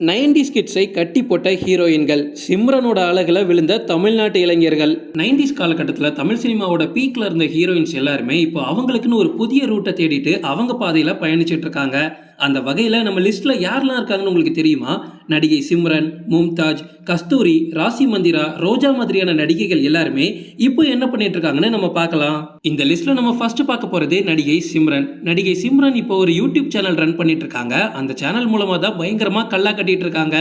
Nineties கிட்ஸை கட்டி போட்ட ஹீரோயின்கள் சிம்ரனோட அழகில் விழுந்த தமிழ்நாட்டு இளைஞர்கள். நைன்டிஸ் காலகட்டத்தில் தமிழ் சினிமாவோட பீக்கில் இருந்த ஹீரோயின்ஸ் எல்லாருமே இப்போ அவங்களுக்குன்னு ஒரு புதிய ரூட்டை தேடிட்டு அவங்க பாதையில் பயணிச்சிட்டு இருக்காங்க. அந்த வகையில் நம்ம லிஸ்ட்டில் யாரெல்லாம் இருக்காங்கன்னு உங்களுக்கு தெரியுமா? நடிகை சிம்ரன் மும்தாஜ் கஸ்தூரி ராசி மந்திரா ரோஜா மாதிரியான நடிகைகள் எல்லாருமே இப்போ என்ன பண்ணிட்டு இருக்காங்கன்னு நம்ம பார்க்கலாம். இந்த லிஸ்ட்ல நம்ம ஃபர்ஸ்ட் பார்க்க போறது நடிகை சிம்ரன். நடிகை சிம்ரன் இப்போ ஒரு யூடியூப் சேனல் ரன் பண்ணிட்டு இருக்காங்க அந்த சேனல் மூலமா தான் பயங்கரமா கல்லா கட்டிட்டு இருக்காங்க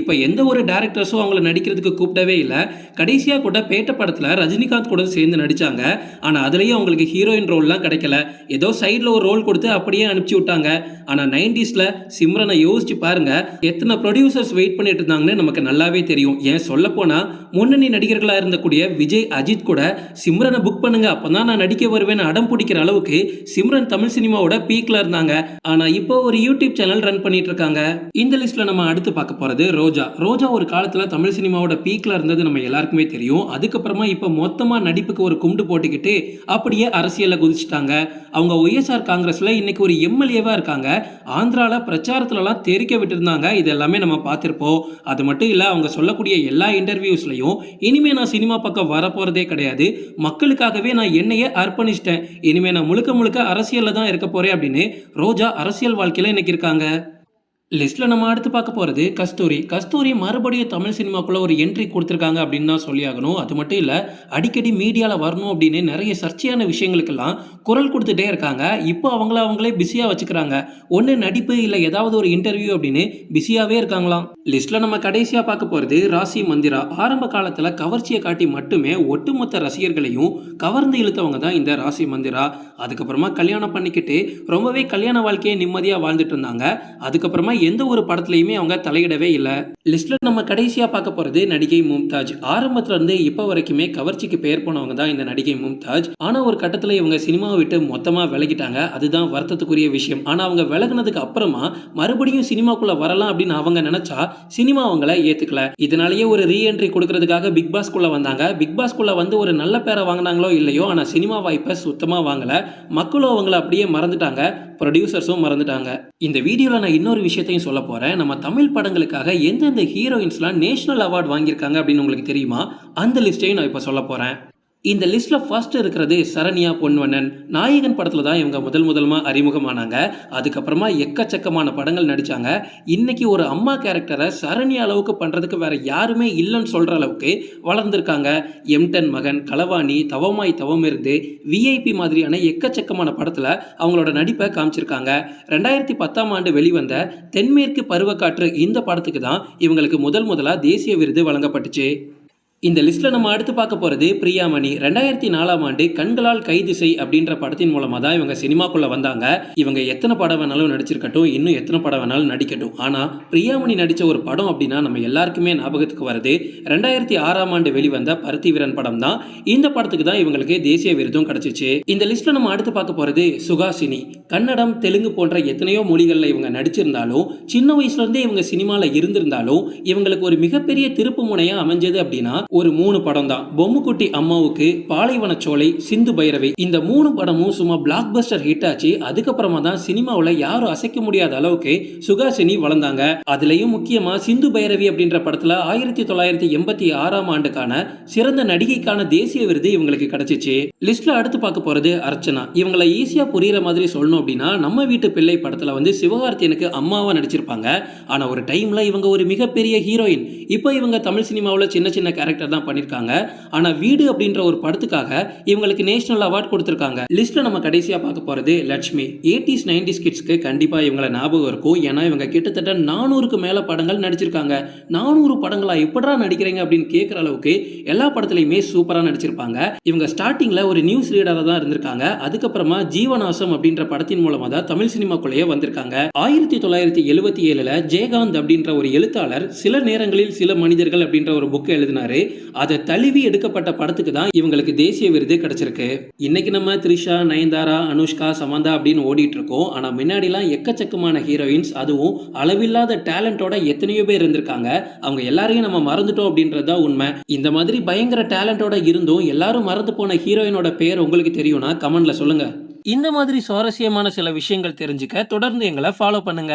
இப்போ எந்த ஒரு டேரக்டர்ஸும் அவங்கள நடிக்கிறதுக்கு கூப்பிடவே இல்லை. கடைசியாக கூட பேட்ட படத்தில் ரஜினிகாந்த் கூட சேர்ந்து நடிச்சாங்க. ஆனால் அதுலேயும் அவங்களுக்கு ஹீரோயின் ரோல்லாம் கிடைக்கல. ஏதோ சைடில் ஒரு ரோல் கொடுத்து அப்படியே அனுப்பிச்சி விட்டாங்க. ஆனால் நைன்டிஸில் சிம்ரனை யோசிச்சு பாருங்க. எத்தனை ப்ரொடியூசர்ஸ் வெயிட் பண்ணிட்டு இருந்தாங்கன்னு நமக்கு நல்லாவே தெரியும். ஏன் சொல்ல போனால் முன்னணி நடிகர்களாக இருந்தக்கூடிய விஜய் அஜித் கூட சிம்ரனை புக் பண்ணுங்க அப்பதான் நான் நடிக்க வருவேன்னு அடம் பிடிக்கிற அளவுக்கு சிம்ரன் தமிழ் சினிமாவோட பீக்ல இருந்தாங்க. ஆனால் இப்போ ஒரு யூடியூப் சேனல் ரன் பண்ணிட்டு இருக்காங்க. இந்த லிஸ்ட்ல நம்ம அடுத்து பார்க்க போறது ரோஜா. ரோஜா ஒரு காலத்தில் தமிழ் சினிமாவோட பீக்ல இருந்தது நம்ம எல்லாருக்குமே தெரியும். அதுக்கப்புறமா இப்போ மொத்தமாக நடிப்புக்கு ஒரு குண்டு போட்டுக்கிட்டு அப்படியே அரசியலில் குதிச்சுட்டாங்க. அவங்க ஒய்எஸ்ஆர் காங்கிரஸ்ல இன்னைக்கு ஒரு எம்எல்ஏவா இருக்காங்க. ஆந்திராவில் பிரச்சாரத்துலலாம் தெரிக்க விட்டுருந்தாங்க. இது எல்லாமே நம்ம பார்த்துருப்போம். அது மட்டும் இல்லை அவங்க சொல்லக்கூடிய எல்லா இன்டர்வியூஸ்லையும் இனிமே நான் சினிமா பக்கம் வரப்போகிறதே கிடையாது. மக்களுக்காகவே நான் என்னையே அர்ப்பணிச்சிட்டேன். இனிமே நான் முழுக்க முழுக்க அரசியலில் தான் இருக்க போகிறேன் அப்படின்னு ரோஜா அரசியல் வாழ்க்கையில் இன்னைக்கு இருக்காங்க. லிஸ்ட்ல நம்ம அடுத்து பார்க்க போறது கஸ்தூரி. கஸ்தூரி மறுபடியும் தமிழ் சினிமாக்குள்ள ஒரு என்ட்ரி கொடுத்துருக்காங்க அப்படின்னு தான் சொல்லி ஆகணும் அது மட்டும் இல்ல அடிக்கடி மீடியால வரணும் அப்படின்னு நிறைய சர்ச்சையான விஷயங்களுக்கெல்லாம் குரல் கொடுத்துட்டே இருக்காங்க. இப்போ அவங்கள அவங்களே பிஸியா வச்சுக்கிறாங்க. ஒன்று நடிப்பு இல்லை ஏதாவது ஒரு இன்டர்வியூ அப்படின்னு பிஸியாவே இருக்காங்களாம். லிஸ்ட்ல நம்ம கடைசியா பார்க்க போறது ராசி மந்திரா. ஆரம்ப காலத்துல கவர்ச்சியை காட்டி மட்டுமே ஒட்டுமொத்த ரசிகர்களையும் கவர்ந்து இழுத்தவங்க தான் இந்த ராசி மந்திரா. அதுக்கப்புறமா கல்யாணம் பண்ணிக்கிட்டு ரொம்பவே கல்யாண வாழ்க்கையை நிம்மதியா வாழ்ந்துட்டு இருந்தாங்க. அதுக்கப்புறமா எந்த ஒரு படத்துலையுமே அவங்க தலையிடவே இல்லை. லிஸ்ட்ல நம்ம கடைசியா பார்க்க போறது நடிகை மும்தாஜ். ஆரம்பத்துல இருந்து இப்போ வரைக்குமே கவர்ச்சிக்கு பெயர் போனவங்க தான் இந்த நடிகை மும்தாஜ். ஆனா ஒரு கட்டத்துல இவங்க சினிமாவை விட்டு மொத்தமா விலகிட்டாங்க. அதுதான் வருத்தத்துக்குரிய விஷயம். ஆனா அவங்க விலகினதுக்கு அப்புறமா மறுபடியும் சினிமாக்குள்ள வரலாம் அப்படின்னு அவங்க நினைச்சா சினிமா அவங்கள ஏத்துக்கல. இதனாலேயே ஒரு ரீஎன்ட்ரி கொடுக்கறதுக்காக பிக் பாஸ்க்குள்ளே வந்தாங்க. பிக் பாஸ்குள்ள வந்து ஒரு நல்ல பேரை வாங்கினாங்களோ இல்லையோ ஆனா சினிமா வாய்ப்பை சுத்தமா வாங்கல. மக்களும் அவங்கள அப்படியே மறந்துட்டாங்க. ப்ரொடியூசர்ஸும் மறந்துட்டாங்க. இந்த வீடியோவில் நான் இன்னொரு விஷயத்தையும் சொல்ல போகிறேன் நம்ம தமிழ் படங்களுக்காக எந்தெந்த ஹீரோயின்ஸ்லாம் நேஷனல் அவார்ட் வாங்கியிருக்காங்க அப்படின்னு உங்களுக்கு தெரியுமா? அந்த லிஸ்ட்டையும் நான் இப்போ சொல்ல போகிறேன் இந்த லிஸ்ட்டில் ஃபர்ஸ்ட் இருக்கிறது சரண்யா பொன்வண்ணன். நாயகன் படத்தில் தான் இவங்க முதல் முதலமாக அறிமுகமானாங்க. அதுக்கப்புறமா எக்கச்சக்கமான படங்கள் நடித்தாங்க இன்றைக்கி ஒரு அம்மா கேரக்டரை சரண்யா அளவுக்கு பண்ணுறதுக்கு வேறு யாருமே இல்லைன்னு சொல்கிற அளவுக்கு வளர்ந்துருக்காங்க. எம்டன் மகன் களவாணி தவமாய் தவம் இருந்து விஐபி மாதிரியான எக்கச்சக்கமான படத்தில் அவங்களோட நடிப்பை காமிச்சிருக்காங்க. ரெண்டாயிரத்தி பத்தாம் ஆண்டு வெளிவந்த தென்மேற்கு பருவக்காற்று இந்த படத்துக்கு தான் இவங்களுக்கு முதல் முதலாக தேசிய விருது வழங்கப்பட்டுச்சு. இந்த லிஸ்ட்டில் நம்ம அடுத்து பார்க்க போகிறது பிரியாமணி. ரெண்டாயிரத்தி நாலாம் ஆண்டு கண்களால் கைது செய் அப்படின்ற படத்தின் மூலமாக தான் இவங்க சினிமாக்குள்ளே வந்தாங்க. இவங்க எத்தனை படம் வேணாலும் நடிச்சிருக்கட்டும் இன்னும் எத்தனை படம் வேணாலும் நடிக்கட்டும். ஆனால் பிரியாமணி நடித்த ஒரு படம் அப்படின்னா நம்ம எல்லாருக்குமே ஞாபகத்துக்கு வருது. ரெண்டாயிரத்தி ஆறாம் ஆண்டு வெளிவந்த பருத்தி வீரன் படம் தான். இந்த படத்துக்கு தான் இவங்களுக்கு தேசிய விருதும் கிடச்சிச்சு. இந்த லிஸ்ட்டில் நம்ம அடுத்து பார்க்க போகிறது சுகாசினி. கன்னடம் தெலுங்கு போன்ற எத்தனையோ மொழிகளில் இவங்க நடிச்சிருந்தாலும் சின்ன வயசுலேருந்தே இவங்க சினிமாவில் இருந்திருந்தாலும் இவங்களுக்கு ஒரு மிகப்பெரிய திருப்பு முனையாக அமைஞ்சது அப்படின்னா ஒரு மூணு படம் தான் பொம்முக்குட்டி அம்மாவுக்கு பாலைவனச்சோலை சிந்து பைரவி. இந்த மூணு படமும் சும்மா பிளாக் பஸ்டர் ஹிட் ஆச்சு. அதுக்கப்புறமா தான் சினிமாவில் யாரும் அசைக்க முடியாத அளவுக்கு சுகாசினி வளர்ந்தாங்க. அதுலயும் முக்கியமா சிந்து பைரவி அப்படின்ற படத்துல ஆயிரத்தி தொள்ளாயிரத்தி எண்பத்தி ஆறாம் ஆண்டுக்கான சிறந்த நடிகைக்கான தேசிய விருது இவங்களுக்கு கிடைச்சிச்சு. லிஸ்ட்ல அடுத்து பார்க்க போறது அர்ச்சனா. இவங்களை ஈஸியா புரியுற மாதிரி சொல்லணும் அப்படின்னா நம்ம வீட்டு பிள்ளை படத்துல வந்து சிவகார்த்தியனுக்கு அம்மாவா நடிச்சிருப்பாங்க. ஆனா ஒரு டைம்ல இவங்க ஒரு மிகப்பெரிய ஹீரோயின் இப்போ இவங்க தமிழ் சினிமாவில் சின்ன சின்ன கேரக்டர் தான் பண்ணியிருக்காங்க ஆனால் வீடு அப்படின்ற ஒரு படத்துக்காக இவங்களுக்கு நேஷனல் அவார்ட் கொடுத்துருக்காங்க. லிஸ்ட்டில் நம்ம கடைசியாக பார்க்க போறது லட்சுமி. எயிட்டிஸ் நைன்டிஸ் கிட்ஸ்க்கு கண்டிப்பாக இவங்களை ஞாபகம் இருக்கும். ஏன்னா இவங்க கிட்டத்தட்ட நானூறுக்கு மேலே படங்கள் நடிச்சிருக்காங்க. நானூறு படங்களா எப்படா நடிக்கிறீங்க அப்படின்னு கேட்குற அளவுக்கு எல்லா படத்துலையுமே சூப்பராக நடிச்சிருப்பாங்க. இவங்க ஸ்டார்டிங்கில் ஒரு நியூஸ் ரீடராக தான் இருந்திருக்காங்க. அதுக்கப்புறமா ஜீவநாசம் அப்படின்ற படத்தின் மூலமாக தான் தமிழ் சினிமாக்குள்ளேயே வந்திருக்காங்க. ஆயிரத்தி தொள்ளாயிரத்தி எழுபத்தி ஏழில் ஜெயகாந்த் அப்படின்ற ஒரு எழுத்தாளர் சில நேரங்களில் சில மனிதர்கள் அப்படின்ற ஒரு புக் எழுதினாரு. அதை தழுவி எடுக்கப்பட்ட படத்துக்கு தான் இவங்களுக்கு தேசிய விருது கிடைச்சிருக்கு. இன்னைக்கு நம்ம த்ரிஷா நயன்தாரா அனுஷ்கா சமந்தா அப்படின்னு ஓடிட்டு இருக்கோம். ஆனா முன்னாடிலாம் எக்கச்சக்கமான ஹீரோயின்ஸ் அதுவும் அளவில்லாத டேலண்டோட எத்தனையோ பேர் இருந்திருக்காங்க. அவங்க எல்லாரையும் நம்ம மறந்துட்டோம் அப்படின்றது தான் உண்மை. இந்த மாதிரி பயங்கர டேலண்டோட இருந்தும் எல்லாரும் மறந்து போன ஹீரோயினோட பேர் உங்களுக்கு தெரியும்னா கமெண்ட்ல சொல்லுங்க. இந்த மாதிரி சுவாரஸ்யமான சில விஷயங்கள் தெரிஞ்சுக்க தொடர்ந்து எங்களை ஃபாலோ பண்ணுங்க.